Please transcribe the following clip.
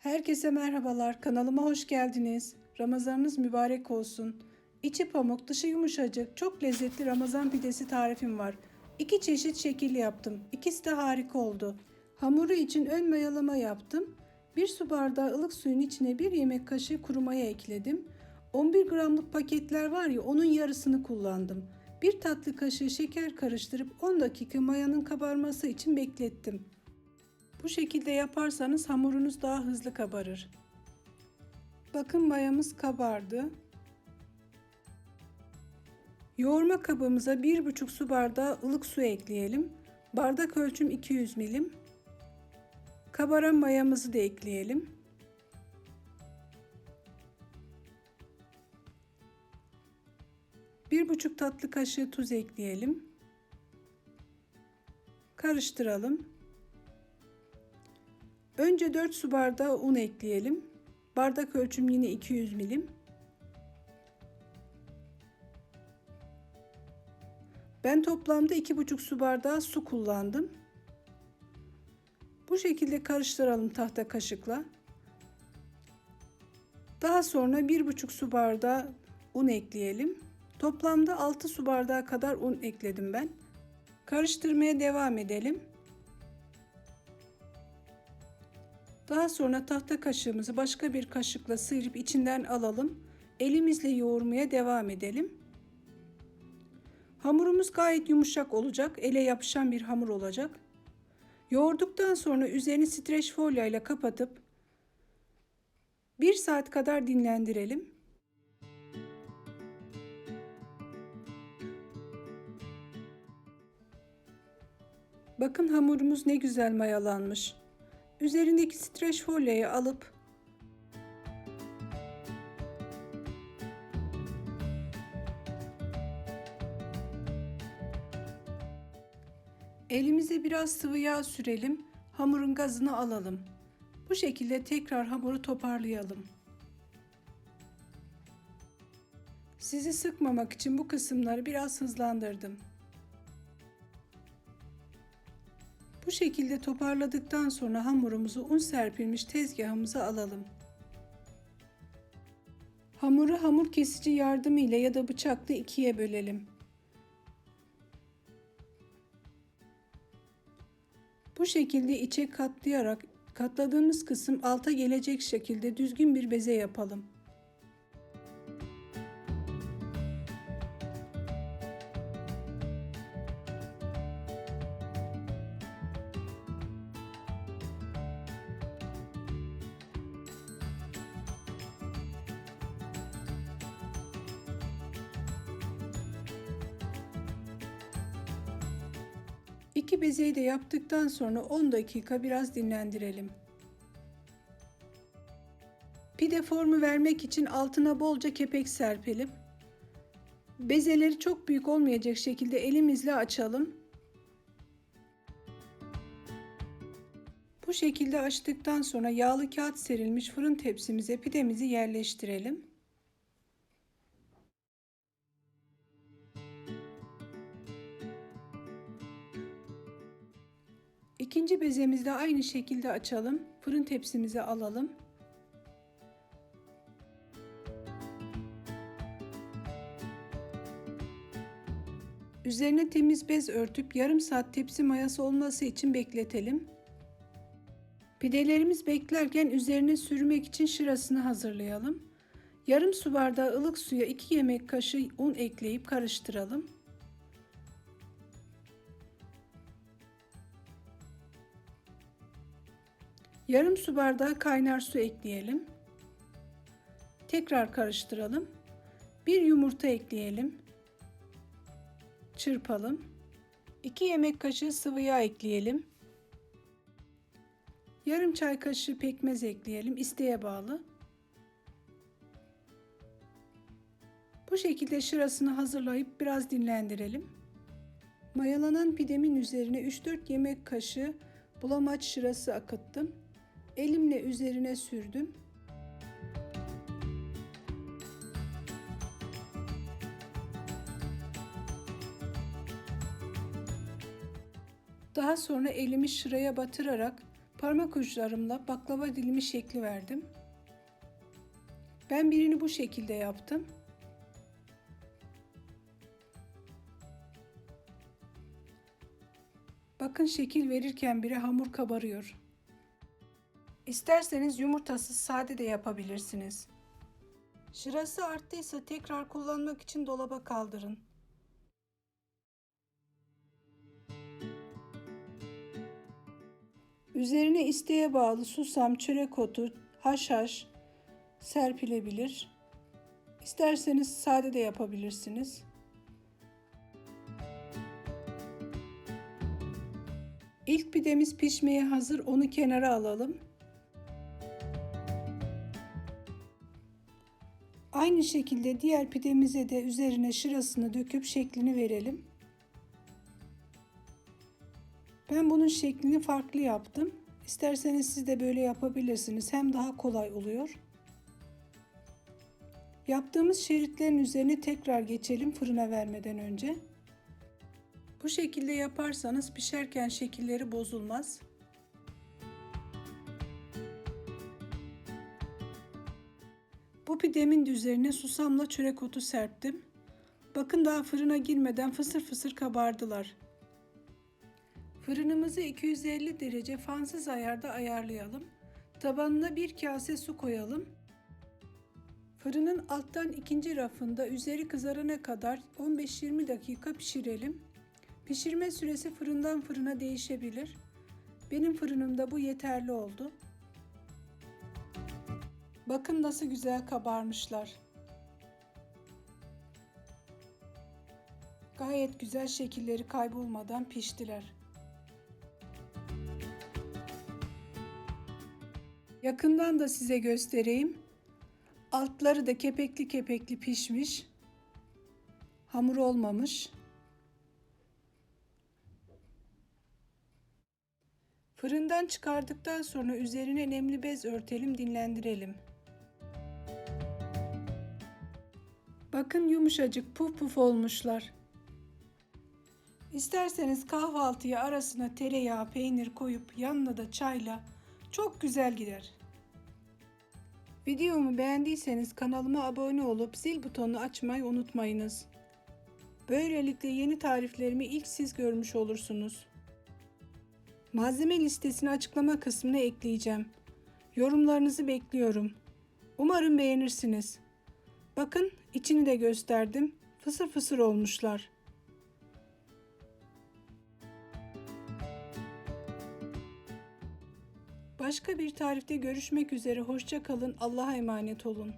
Herkese merhabalar. Kanalıma hoş geldiniz. Ramazanınız mübarek olsun. İçi pamuk, dışı yumuşacık, çok lezzetli Ramazan pidesi tarifim var. İki çeşit şekil yaptım. İkisi de harika oldu. Hamuru için ön mayalama yaptım. Bir su bardağı ılık suyun içine bir yemek kaşığı kuru maya ekledim. 11 gramlık paketler var ya onun yarısını kullandım. Bir tatlı kaşığı şeker karıştırıp 10 dakika mayanın kabarması için beklettim. Bu şekilde yaparsanız hamurunuz daha hızlı kabarır. Bakın mayamız kabardı. Yoğurma kabımıza 1,5 su bardağı ılık su ekleyelim. Bardak ölçüm 200 milim. Kabaran mayamızı da ekleyelim. Bir buçuk tatlı kaşığı tuz ekleyelim. Karıştıralım. Önce 4 su bardağı un ekleyelim. Bardak ölçüm yine 200 milim. Ben toplamda 2,5 su bardağı su kullandım. Bu şekilde karıştıralım tahta kaşıkla. Daha sonra 1,5 su bardağı un ekleyelim. Toplamda 6 su bardağı kadar un ekledim ben. Karıştırmaya devam edelim. Daha sonra tahta kaşığımızı başka bir kaşıkla sıyırıp içinden alalım. Elimizle yoğurmaya devam edelim. Hamurumuz gayet yumuşak olacak. Ele yapışan bir hamur olacak. Yoğurduktan sonra üzerini streç folyo ile kapatıp 1 saat kadar dinlendirelim. Bakın hamurumuz ne güzel mayalanmış. Üzerindeki streç folyoyu alıp elimize biraz sıvı yağ sürelim. Hamurun gazını alalım. Bu şekilde tekrar hamuru toparlayalım. Sizi sıkmamak için bu kısımları biraz hızlandırdım. Şekilde toparladıktan sonra hamurumuzu un serpilmiş tezgahımıza alalım. Hamuru hamur kesici yardımıyla ya da bıçakla ikiye bölelim. Bu şekilde içe katlayarak katladığımız kısım alta gelecek şekilde düzgün bir beze yapalım. İki bezeyi de yaptıktan sonra 10 dakika biraz dinlendirelim. Pide formu vermek için altına bolca kepek serpelim. Bezeleri çok büyük olmayacak şekilde elimizle açalım. Bu şekilde açtıktan sonra yağlı kağıt serilmiş fırın tepsimize pidemizi yerleştirelim. İkinci bezemizi de aynı şekilde açalım. Fırın tepsimize alalım. Üzerine temiz bez örtüp yarım saat tepsi mayası olması için bekletelim. Pidelerimiz beklerken üzerine sürmek için şırasını hazırlayalım. Yarım su bardağı ılık suya 2 yemek kaşığı un ekleyip karıştıralım. Yarım su bardağı kaynar su ekleyelim. Tekrar karıştıralım. Bir yumurta ekleyelim. Çırpalım. 2 yemek kaşığı sıvı yağ ekleyelim. Yarım çay kaşığı pekmez ekleyelim. isteğe bağlı. Bu şekilde şırasını hazırlayıp biraz dinlendirelim. Mayalanan pidemin üzerine 3-4 yemek kaşığı bulamaç şırası akıttım. Elimle üzerine sürdüm. Daha sonra elimi şıraya batırarak Parmak uçlarımla baklava dilimi şekli verdim. Ben birini bu şekilde yaptım. Bakın şekil verirken bile hamur kabarıyor. İsterseniz yumurtasız sade de yapabilirsiniz. Şırası arttıysa tekrar kullanmak için dolaba kaldırın. Üzerine isteğe bağlı susam, çörek otu, haşhaş serpilebilir. İsterseniz sade de yapabilirsiniz. İlk pidemiz pişmeye hazır. Onu kenara alalım. Aynı şekilde diğer pidemize de üzerine şırasını döküp şeklini verelim. Ben bunun şeklini farklı yaptım. İsterseniz siz de böyle yapabilirsiniz. Hem daha kolay oluyor. Yaptığımız şeritlerin üzerine tekrar geçelim fırına vermeden önce. Bu şekilde yaparsanız pişerken şekilleri bozulmaz. Bu pidemin de üzerine susamla çörek otu serptim. Bakın daha fırına girmeden fısır fısır kabardılar. Fırınımızı 250 derece fansız ayarda ayarlayalım. Tabanına bir kase su koyalım. Fırının alttan ikinci rafında üzeri kızarana kadar 15-20 dakika pişirelim. Pişirme süresi fırından fırına değişebilir. Benim fırınımda bu yeterli oldu. Bakın nasıl güzel kabarmışlar. Gayet güzel şekilleri kaybolmadan piştiler. Yakından da size göstereyim. Altları da kepekli kepekli pişmiş. Hamur olmamış. Fırından çıkardıktan sonra üzerine nemli bez örtelim, dinlendirelim. Bakın yumuşacık puf puf olmuşlar. İsterseniz kahvaltıya arasına tereyağı, peynir koyup yanına da çayla çok güzel gider. Videomu beğendiyseniz kanalıma abone olup zil butonunu açmayı unutmayınız. Böylelikle yeni tariflerimi ilk siz görmüş olursunuz. Malzeme listesini açıklama kısmına ekleyeceğim. Yorumlarınızı bekliyorum. Umarım beğenirsiniz. Bakın içini de gösterdim. Fısır fısır olmuşlar. Başka bir tarifte görüşmek üzere. Hoşça kalın. Allah'a emanet olun.